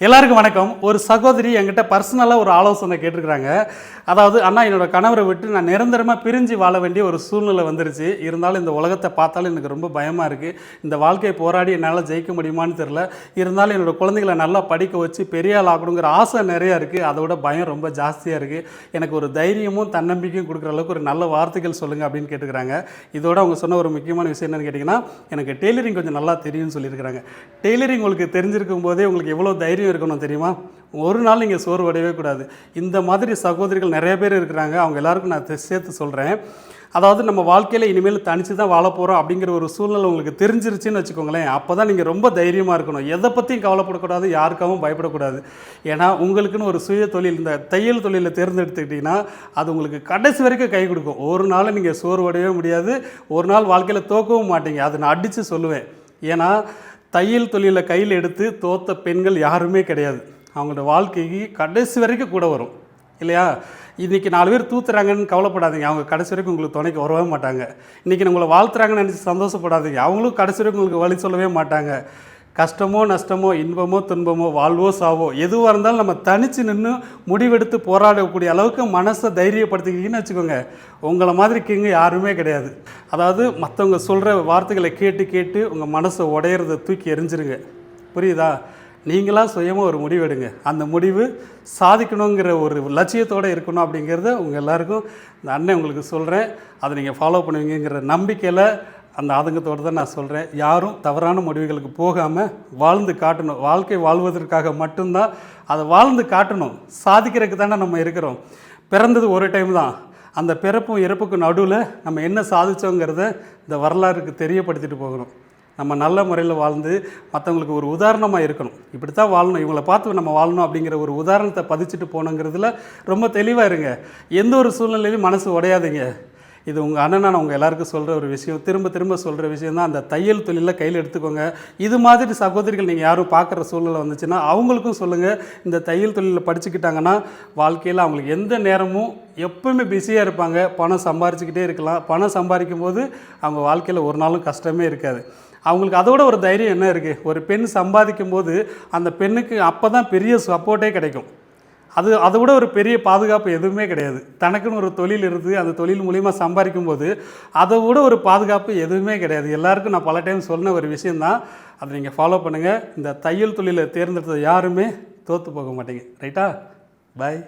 எல்லாருக்கும் வணக்கம். ஒரு சகோதரி என்கிட்ட பர்சனலாக ஒரு ஆலோசனை கேட்டிருக்கிறாங்க. அதாவது அண்ணா என்னோடய கணவரை விட்டு நான் நிரந்தரமாக பிரிஞ்சு வாழ வேண்டிய ஒரு சூழ்நிலை வந்துருச்சு. இருந்தாலும் இந்த உலகத்தை பார்த்தாலும் எனக்கு ரொம்ப பயமாக இருக்குது இந்த வாழ்க்கையை போராடி என்னால் ஜெயிக்க முடியுமான்னு தெரில இருந்தாலும் என்னோடய குழந்தைகளை நல்லா படிக்க வச்சு பெரிய ஆள் ஆகணுங்கிற ஆசை நிறையா இருக்குது அதோட பயம் ரொம்ப ஜாஸ்தியாக இருக்குது எனக்கு ஒரு தைரியமும் தன்னம்பிக்கையும் கொடுக்குற அளவுக்கு ஒரு நல்ல வார்த்தைகள் சொல்லுங்கள் அப்படின்னு கேட்டுக்கிறாங்க இதோட அவங்க சொன்ன ஒரு முக்கியமான விஷயம் என்னென்னு கேட்டிங்கன்னா எனக்கு டெய்லரிங் கொஞ்சம் நல்லா தெரியும்னு சொல்லியிருக்கிறாங்க. டெய்லரிங் உங்களுக்கு தெரிஞ்சிருக்கும் போதே உங்களுக்கு எவ்வளோ தைரியம் இருக்கணும் தெரியுமா? ஒரு நாள் நீங்கள் சோர்வடையவே கூடாது. இந்த மாதிரி சகோதரிகள் நிறைய பேர் இருக்கிறாங்க. அவங்க எல்லாருக்கும் நான் சேர்த்து சொல்கிறேன் அதாவது நம்ம வாழ்க்கையில் இனிமேல் தனித்து தான் வாழ போகிறோம் அப்படிங்கிற ஒரு சூழ்நிலை உங்களுக்கு தெரிஞ்சிருச்சுன்னு வச்சுக்கோங்களேன். அப்போ தான் நீங்கள் ரொம்ப தைரியமாக இருக்கணும். எதை பற்றியும் கவலைப்படக்கூடாது. யாருக்காகவும் பயப்படக்கூடாது. ஏன்னா உங்களுக்குன்னு ஒரு சுய தொழில் இந்த தையல் தொழிலை தேர்ந்தெடுத்துக்கிட்டிங்கன்னா அது உங்களுக்கு கடைசி வரைக்கும் கை கொடுக்கும். ஒரு நாள் நீங்கள் சோர்வடையவே முடியாது. ஒரு நாள் வாழ்க்கையில் தோக்கவும் மாட்டீங்க. அதை நான் அடித்து சொல்லுவேன். ஏன்னா தையல் தொழிலை கையில் எடுத்து தோத்த பெண்கள் யாருமே கிடையாது. அவங்களோட வாழ்க்கைக்கு கடைசி வரைக்கும் கூட வரும். இல்லையா? இன்றைக்கி நாலு பேர் தூத்துறாங்கன்னு கவலைப்படாதீங்க. அவங்க கடைசி வரைக்கும் உங்களுக்கு துணைக்கு வரவே மாட்டாங்க. இன்றைக்கி நம்மளை வாழ்த்துறாங்கன்னு நினச்சி சந்தோஷப்படாதீங்க. அவங்களும் கடைசி வரைக்கும் உங்களுக்கு வழி சொல்லவே மாட்டாங்க. கஷ்டமோ நஷ்டமோ இன்பமோ துன்பமோ வாழ்வோ சாவோ எதுவாக இருந்தாலும் நம்ம தனித்து நின்று முடிவெடுத்து போராடக்கூடிய அளவுக்கு மனசை தைரியப்படுத்திக்கிட்டீங்கன்னு வச்சுக்கோங்க. உங்களை மாதிரி கிங்க யாருமே கிடையாது. அதாவது மற்றவங்க சொல்கிற வார்த்தைகளை கேட்டு கேட்டு உங்கள் மனசை உடையிறத தூக்கி எறிஞ்சிருங்க. புரியுதா? நீங்களாக சுயமாக ஒரு முடிவு எடுங்க. அந்த முடிவு சாதிக்கணுங்கிற ஒரு லட்சியத்தோடு இருக்கணும் அப்படிங்கிறத உங்கள் எல்லாருக்கும் இந்த அண்ணன் உங்களுக்கு சொல்கிறேன் அதை நீங்கள் ஃபாலோ பண்ணுவீங்கங்கிற நம்பிக்கையில் அந்த ஆதங்கத்தோடு தான் நான் சொல்கிறேன் யாரும் தவறான முடிவுகளுக்கு போகாமல் வாழ்ந்து காட்டணும். வாழ்க்கை வாழ்வதற்காக மட்டும்தான் அதை வாழ்ந்து காட்டணும். சாதிக்கிறதுக்கு தானே நம்ம இருக்கிறோம். பிறந்தது ஒரு டைம் தான். அந்த பிறப்பும் இறப்புக்கும் நடுவில் நம்ம என்ன சாதித்தோங்கிறத இந்த வரலாறுக்கு தெரியப்படுத்திட்டு போகணும். நம்ம நல்ல முறையில் வாழ்ந்து மற்றவங்களுக்கு ஒரு உதாரணமாக இருக்கணும். இப்படி தான் வாழணும். இவங்களை பார்த்து நம்ம வாழணும் அப்படிங்கிற ஒரு உதாரணத்தை பதிச்சுட்டு போகணுங்கிறதுல ரொம்ப தெளிவாக இருங்க. எந்த ஒரு சூழ்நிலையிலும் மனசு உடையாதீங்க. இது உங்கள் அண்ணன் நான் உங்கள் எல்லாருக்கும் சொல்கிற ஒரு விஷயம். திரும்ப திரும்ப சொல்கிற விஷயம் தான். அந்த தையல் தொழிலில் கையில் எடுத்துக்கோங்க. இது மாதிரி சகோதரிகள் நீங்கள் யாரும் பார்க்குற சூழ்நிலை வந்துச்சுன்னா அவங்களுக்கும் சொல்லுங்கள் இந்த தையல் தொழிலில் படிச்சுக்கிட்டாங்கன்னா வாழ்க்கையில் அவங்களுக்கு எந்த நேரமும் எப்பவுமே பிஸியாக இருப்பாங்க. பணம் சம்பாரிச்சுக்கிட்டே இருக்கலாம். பணம் சம்பாதிக்கும் போது அவங்க வாழ்க்கையில் ஒரு நாளும் கஷ்டமே இருக்காது. அவங்களுக்கு அதோட ஒரு தைரியம் என்ன இருக்குது ஒரு பெண் சம்பாதிக்கும் போது அந்த பெண்ணுக்கு அப்போ தான் பெரிய சப்போர்ட்டே கிடைக்கும். அது அதை விட ஒரு பெரிய பாதுகாப்பு எதுவுமே கிடையாது. தனக்குன்னு ஒரு தொழில் இருந்து அந்த தொழில் மூலிமா சம்பாதிக்கும் போது அதை விட ஒரு பாதுகாப்பு எதுவுமே கிடையாது. எல்லாருக்கும் நான் பல டைம் சொன்ன ஒரு விஷயந்தான் அதை நீங்கள் ஃபாலோ பண்ணுங்கள் இந்த தையல் தொழிலை தேர்ந்தெடுத்த யாருமே தோற்று போக மாட்டீங்க. ரைட்டா பாய்